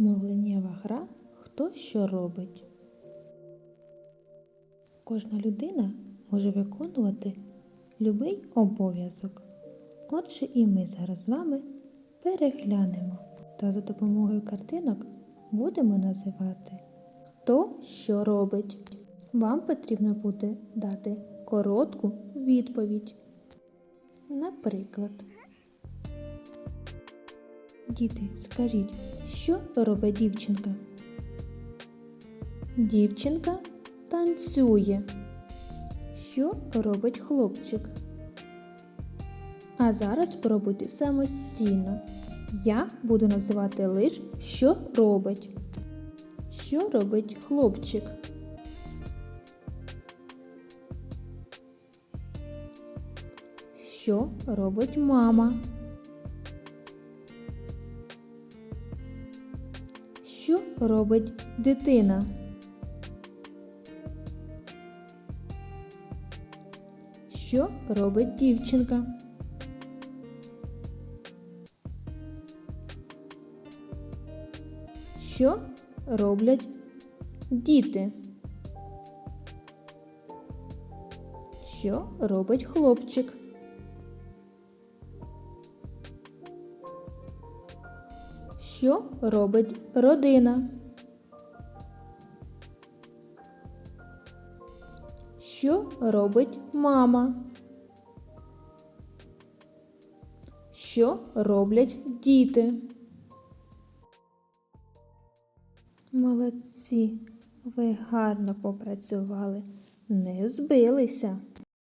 Мовленнєва гра Хто що робить. Кожна людина може виконувати любий обов'язок. Отже, і ми зараз з вами переглянемо та за допомогою картинок будемо називати Хто що робить. Вам потрібно буде дати коротку відповідь. Наприклад, Діти, скажіть, що робить дівчинка? Дівчинка танцює. Що робить хлопчик? А зараз спробуйте самостійно. Я буду називати лиш, що робить. Що робить хлопчик? Що робить мама? Що робить дитина? Що робить дівчинка? Що роблять діти? Що робить хлопчик? Що робить родина? Що робить мама? Що роблять діти? Молодці, ви гарно попрацювали, не збилися.